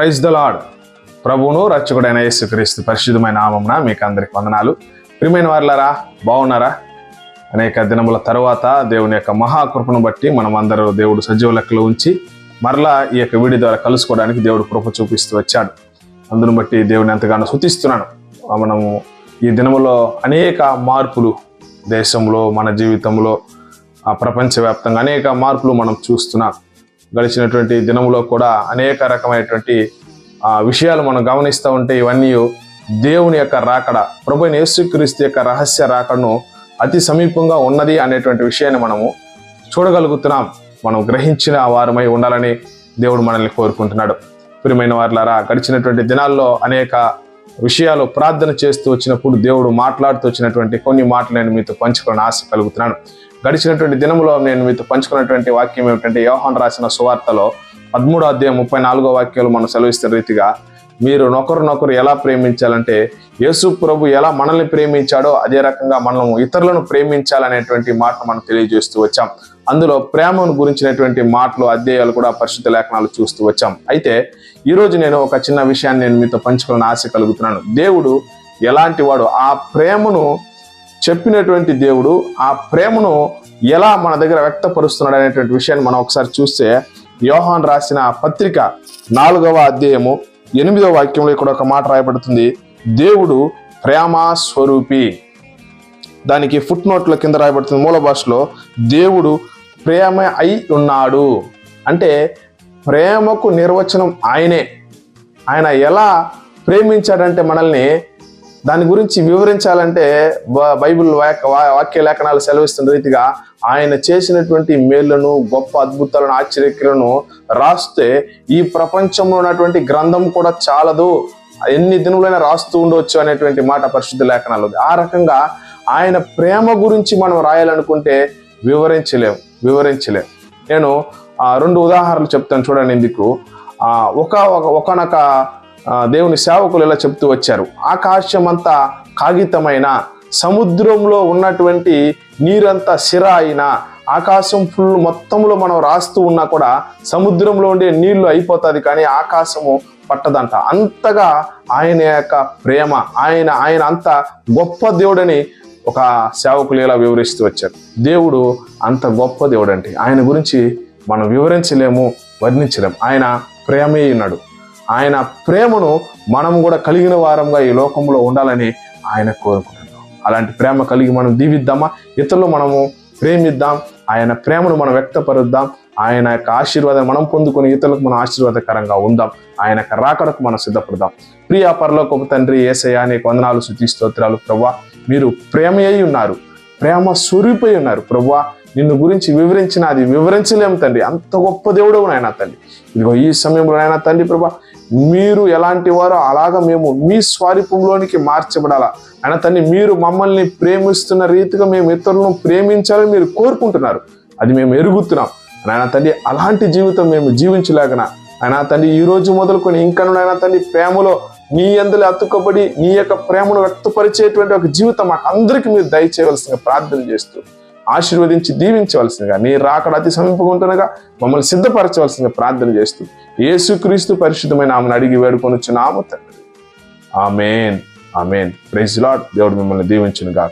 Praise the lord ప్రభువును రక్షకుడైన యేసుక్రీస్తు పరిశుద్ధమైన నామమున మీకు అందరికి వందనాలు. ప్రియమైన వారులారా బాగున్నారా? అనేక దినముల తర్వాత దేవుని యొక్క మహాకృపను బట్టి మనం అందరూ దేవుడు సజీవ లెక్కలు ఉంచి మరలా ఈ యొక్క వీడి ద్వారా కలుసుకోవడానికి దేవుడు కృప చూపిస్తూ వచ్చాడు. అందును బట్టి దేవుని ఎంతగానో శుతిస్తున్నాను మనము ఈ దినములో అనేక మార్పులు దేశంలో మన జీవితంలో ఆ ప్రపంచవ్యాప్తంగా అనేక మార్పులు మనం చూస్తున్నాం. గడిచినటువంటి దినంలో కూడా అనేక రకమైనటువంటి ఆ, విషయాలు మనం గమనిస్తూ ఉంటే ఇవన్నీ దేవుని యొక్క రాకడ ప్రభు యేసుక్రీస్తు యొక్క రహస్య రాకడను అతి సమీపంగా ఉన్నది అనేటువంటి విషయాన్ని మనము చూడగలుగుతున్నాం. మనం గ్రహించిన వారమై ఉండాలని దేవుడు మనల్ని కోరుకుంటున్నాడు. ప్రియమైన వారులారా గడిచినటువంటి దినాల్లో అనేక విషయాలు ప్రార్థన చేస్తూ వచ్చినప్పుడు దేవుడు మాట్లాడుతూ వచ్చినటువంటి కొన్ని మాటలు నేను మీతో పంచుకోవాలని ఆశ కలుగుతున్నాను. గడిచినటువంటి దినములో నేను మీతో పంచుకున్నటువంటి వాక్యం ఏమిటంటే యోహన్ రాసిన సువార్తలో పదమూడో అధ్యాయం ముప్పై నాలుగో వాక్యాలు మనం సెలవిస్తున్న రీతిగా మీరు నొకరు ఎలా ప్రేమించాలంటే యేసు ప్రభు ఎలా మనల్ని ప్రేమించాడో అదే రకంగా మనం ఇతరులను ప్రేమించాలనేటువంటి మాటను మనం తెలియజేస్తూ వచ్చాం. అందులో ప్రేమను గురించినటువంటి మాటలు అధ్యాయాలు కూడా పరిశుద్ధ లేఖనాలు చూస్తూ వచ్చాం. అయితే ఈరోజు నేను ఒక చిన్న విషయాన్ని నేను మీతో పంచుకోవాలని ఆశ కలుగుతున్నాను. దేవుడు ఎలాంటి వాడు? ఆ ప్రేమను చెప్పినటువంటి దేవుడు ఆ ప్రేమను ఎలా మన దగ్గర వ్యక్తపరుస్తున్నాడు అనేటువంటి విషయాన్ని మనం ఒకసారి చూస్తే యోహాన్ రాసిన పత్రిక నాలుగవ అధ్యాయము ఎనిమిదో వాక్యంలో ఇక్కడ ఒక మాట రాయబడుతుంది. దేవుడు ప్రేమ స్వరూపి. దానికి ఫుట్ నోట్ల కింద రాయబడుతుంది మూల భాషలో దేవుడు ప్రేమ అయి ఉన్నాడు. అంటే ప్రేమకు నిర్వచనం ఆయనే. ఆయన ఎలా ప్రేమించాడంటే మనల్ని దాని గురించి వివరించాలంటే బైబిల్ వాక్య లేఖనాలు సెలవిస్తున్న రీతిగా ఆయన చేసినటువంటి మేళ్ళను గొప్ప అద్భుతాలను ఆశ్చర్యక్రియలను రాస్తే ఈ ప్రపంచంలో ఉన్నటువంటి గ్రంథం కూడా చాలదు. ఎన్ని దినములైనా రాస్తూ ఉండవచ్చు అనేటువంటి మాట పరిశుద్ధ లేఖనాలు ఆ రకంగా ఆయన ప్రేమ గురించి మనం రాయాలనుకుంటే వివరించలేం వివరించలేం. నేను ఆ, రెండు ఉదాహరణలు చెప్తాను చూడండి ఇందుకు ఒక ఒక- ఒకనొక దేవుని సేవకులు ఇలా చెప్తూ వచ్చారు. ఆకాశం కాగితమైన సముద్రంలో ఉన్నటువంటి నీరంతా సిర అయిన ఆకాశం ఫుల్ మొత్తంలో మనం రాస్తూ ఉన్నా కూడా సముద్రంలో ఉండే నీళ్ళు అయిపోతుంది కానీ ఆకాశము పట్టదంట. అంతగా ఆయన యొక్క ప్రేమ ఆయన ఆయన అంత గొప్ప దేవుడని ఒక సేవకులు ఇలా వివరిస్తూ వచ్చారు. దేవుడు అంత గొప్ప దేవుడు అంటే ఆయన గురించి మనం వివరించలేము వర్ణించలేము. ఆయన ప్రేమే ఉన్నాడు ఆయన ప్రేమను మనం కూడా కలిగిన వారంగా ఈ లోకంలో ఉండాలని ఆయన కోరుకుంటున్నాం. అలాంటి ప్రేమ కలిగి మనం దీవిద్దామా ఇతరులు మనము ప్రేమిద్దాం ఆయన ప్రేమను మనం వ్యక్తపరుద్దాం ఆయన యొక్క ఆశీర్వాదం మనం పొందుకుని ఇతరులకు మనం ఆశీర్వాదకరంగా ఉందాం ఆయన యొక్క రాకడకు మనం సిద్ధపడదాం. ప్రియా పరలోకపు తండ్రి ఏసయ్య నీకు వందనాలు శుద్ధి స్తోత్రాలు ప్రభా మీరు ప్రేమ అయి ఉన్నారు ప్రేమ స్వరూపై ఉన్నారు ప్రభా నిన్ను గురించి వివరించిన అది వివరించలేము తండ్రి. అంత గొప్ప దేవుడు నాయన తండ్రి. ఇదిగో ఈ సమయంలో నాయన తండ్రి ప్రభా మీరు ఎలాంటి వారో అలాగా మేము మీ స్వరూపంలోనికి మార్చబడాలా. ఆయన తండ్రి మీరు మమ్మల్ని ప్రేమిస్తున్న రీతిగా మేము ఇతరులను ప్రేమించాలని మీరు కోరుకుంటున్నారు. అది మేము ఎరుగుతున్నాం. నాయన తండ్రి అలాంటి జీవితం మేము జీవించలేకనా. ఆయన తండ్రి ఈ రోజు మొదలుకొని ఇంకా నాయన తండ్రి ప్రేమలో నీ అందరి అతుక్కబడి నీ యొక్క ప్రేమను వ్యక్తపరిచేటువంటి ఒక జీవితం మాకు అందరికీ మీరు దయచేయవలసిన ప్రార్థన చేస్తూ ఆశీర్వదించి దీవించవలసిందిగా నీ రాకడ అతి సమీపంగా మమ్మల్ని సిద్ధపరచవలసిందిగా ప్రార్థన చేస్తూ యేసుక్రీస్తు పరిశుద్ధమైన ఆమెను అడిగి వేడుకొని నామ తండ్రి. ఆమెన్. ఆమెన్. ప్రైజ్ లాడ్ దేవుడు మిమ్మల్ని దీవించును గాక